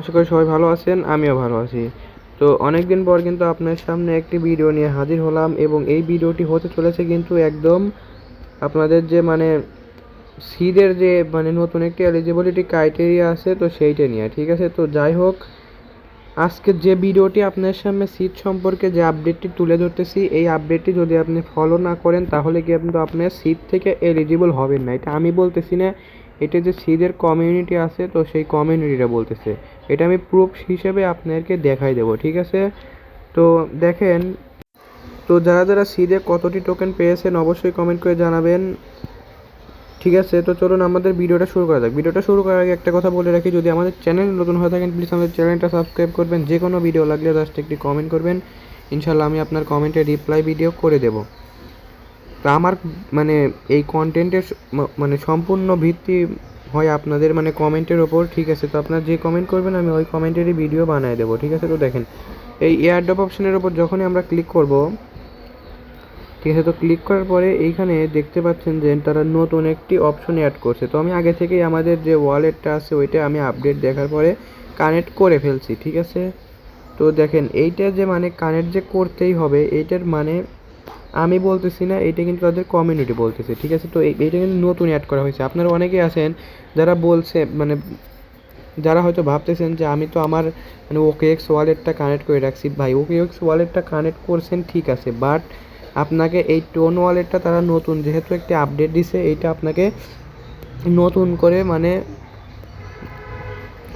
আশা করি সবাই ভালো আছেন, আমিও ভালো আছি। তো অনেক দিন পর কিন্তু আপনার সামনে একটি ভিডিও নিয়ে হাজির হলাম এবং এই ভিডিওটি হতে চলেছে কিন্তু একদম আপনাদের যে মানে সিদের যে মানে নতুন একটি এলিজিবিলিটি ক্রাইটেরিয়া আছে, তো সেইটা নিয়ে। ঠিক আছে, তো যাই হোক আজকে যে ভিডিওটি আপনার সামনে সিট সম্পর্কে যে আপডেটটি তুলে ধরতেছি, এই আপডেটটি যদি আপনি ফলো না করেন, তাহলে কিন্তু আপনার সিট থেকে এলিজিবল হবেন না। এটা আমি বলতেছি না এটা যে সিদের কমিউনিটি আছে, তো সেই কমিউনিটিটা বলতেছে। এটা আমি প্রুফ হিসেবে আপনাদেরকে দেখাই দেবো, ঠিক আছে? তো দেখেন, তো যারা যারা সিদে কতটি টোকেন পেয়েছেন অবশ্যই কমেন্ট করে জানাবেন, ঠিক আছে? তো চলুন আমাদের ভিডিওটা শুরু করা যাক। ভিডিওটা শুরু করার আগে একটা কথা বলে রাখি, যদি আমাদের চ্যানেল নতুন হয়ে থাকেন প্লিজ আমাদের চ্যানেলটা সাবস্ক্রাইব করবেন। যে কোনো ভিডিও লাগলে জাস্ট একটি কমেন্ট করবেন। ইনশাল্লাহ আমি আপনার কমেন্টে রিপ্লাই ভিডিও করে দেব। তো আমার মানে এই কন্টেন্টের মানে সম্পূর্ণ ভিত্তি হয় আপনাদের মানে কমেন্টের ওপর, ঠিক আছে? তো আপনার যে কমেন্ট করবেন, আমি ওই কমেন্টেরই ভিডিও বানিয়ে দেবো, ঠিক আছে? তো দেখেন, এই এয়ারড্রপ অপশনের ওপর যখনই আমরা ক্লিক করব, ঠিক আছে? তো ক্লিক করার পরে এইখানে দেখতে পাচ্ছেন যে তারা নতুন একটি অপশন অ্যাড করছে। তো আমি আগে থেকেই আমাদের যে ওয়ালেটটা আছে, ওইটা আমি আপডেট দেখার পরে কানেক্ট করে ফেলছি, ঠিক আছে? তো দেখেন, এইটা যে মানে কানেক্ট যে করতেই হবে, এইটার মানে আমি বলতেছি না, এটা কিন্তু তাদের কমিউনিটি বলতেছে, ঠিক আছে? তো এই- এইটা কিন্তু নতুন অ্যাড করা হয়েছে। আপনারা অনেকেই আছেন যারা বলছে মানে যারা হয়তো ভাবতেছেন যে আমি তো আমার মানে ওকে এক্স ওয়ালেটটা কানেক্ট করে রাখছি। ভাই ওকে এক্স ওয়ালেটটা কানেক্ট করছেন, ঠিক আছে বাট আপনাকে এই টোন ওয়ালেটটা তারা নতুন, যেহেতু একটি আপডেট দিছে, এইটা আপনাকে নতুন করে মানে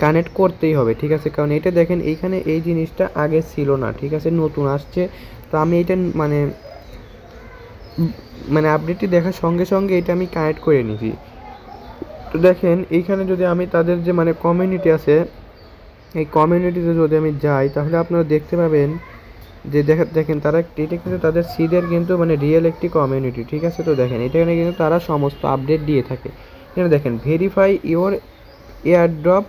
কানেক্ট করতেই হবে, ঠিক আছে? কারণ এটা দেখেন, এইখানে এই জিনিসটা আগে ছিল না, ঠিক আছে? নতুন আসছে। তো আমি এটা মানে মানে আপডেটটি দেখার সঙ্গে সঙ্গে এটা আমি কানেক্ট করে নিয়েছি। তো দেখেন, এইখানে যদি আমি তাদের যে মানে কমিউনিটি আছে, এই কমিউনিটিতে যদি আমি যাই, তাহলে আপনারা দেখতে পাবেন যে দেখেন তারা এটা কিন্তু তাদের সিদের কিন্তু মানে রিয়েল একটি কমিউনিটি ঠিক আছে? তো দেখেন, এখানে কিন্তু তারা সমস্ত আপডেট দিয়ে থাকে। এখানে দেখেন verify your airdrop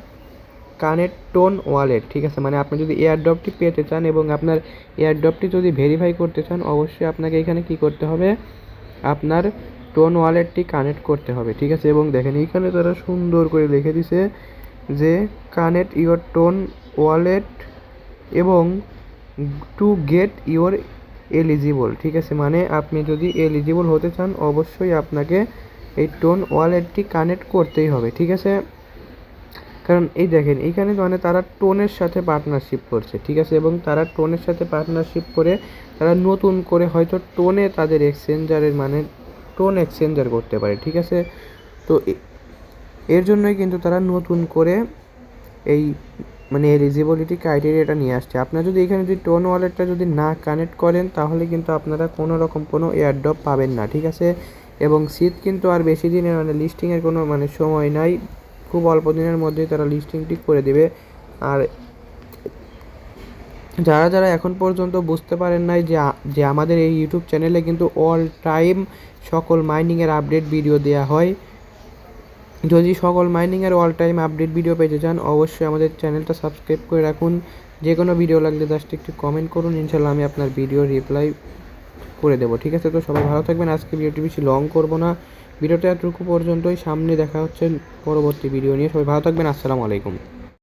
connect TON wallet, ঠিক আছে? মানে আপনি যদি এয়ারড্রপটি পেতে চান এবং আপনার এয়ারড্রপটি যদি ভেরিফাই করতে চান, অবশ্যই আপনাকে এখানে কি করতে হবে? আপনার টোন ওয়ালেটটি কানেক্ট করতে হবে, ঠিক আছে? এবং দেখেন, এইখানে তারা সুন্দর করে লিখে দিছে যে, কানেক্ট ইওর টোন ওয়ালেট এবং টু গেট ইওর এলিজিবল ঠিক আছে? মানে আপনি যদি এলিজিবল হতে চান, অবশ্যই আপনাকে এই টোন ওয়ালেটটি কানেক্ট করতেই হবে, ঠিক আছে? কারণ এই দেখেন, এইখানে মানে তারা টোনের সাথে পার্টনারশিপ করছে, ঠিক আছে? এবং তারা টোনের সাথে পার্টনারশিপ করে তারা নতুন করে হয়তো টোনে তাদের এক্সচেঞ্জারের মানে টোন এক্সচেঞ্জার করতে পারে, ঠিক আছে? তো এর জন্যই কিন্তু তারা নতুন করে এই মানে এলিজিবিলিটি ক্রাইটেরিয়াটা নিয়ে আসছে। আপনারা যদি এখানে যদি টোন ওয়ালেটটা যদি না কানেক্ট করেন, তাহলে কিন্তু আপনারা কোনো রকম কোনো এয়ারড্রপ পাবেন না, ঠিক আছে? এবং শীত কিন্তু আর বেশি দিনের মানে লিস্টিংয়ের কোনো মানে সময় নাই। খুব অল্প দিনের মধ্যেই তারা লিস্টিংটি করে দেবে। আর যারা যারা এখন পর্যন্ত বুঝতে পারেন নাই যে যে আমাদের এই ইউটিউব চ্যানেলে কিন্তু অল টাইম সকল মাইনিংয়ের আপডেট ভিডিও দেওয়া হয়। যদি সকল মাইনিংয়ের অল টাইম আপডেট ভিডিও পেতে চান, অবশ্যই আমাদের চ্যানেলটা সাবস্ক্রাইব করে রাখুন। যে কোনো ভিডিও লাগলে জাস্ট একটু কমেন্ট করুন ইনশাল্লাহ আমি আপনার ভিডিও রিপ্লাই করে দেবো। ঠিক আছে তো, সবাই ভালো থাকবেন। আজকে ভিডিওটি বেশি লং করব না। ভিডিওটা এতটুকু পর্যন্তই। সামনে দেখা হচ্ছে পরবর্তী ভিডিও নিয়ে। সবাই ভালো থাকবেন। আসসালামু আলাইকুম।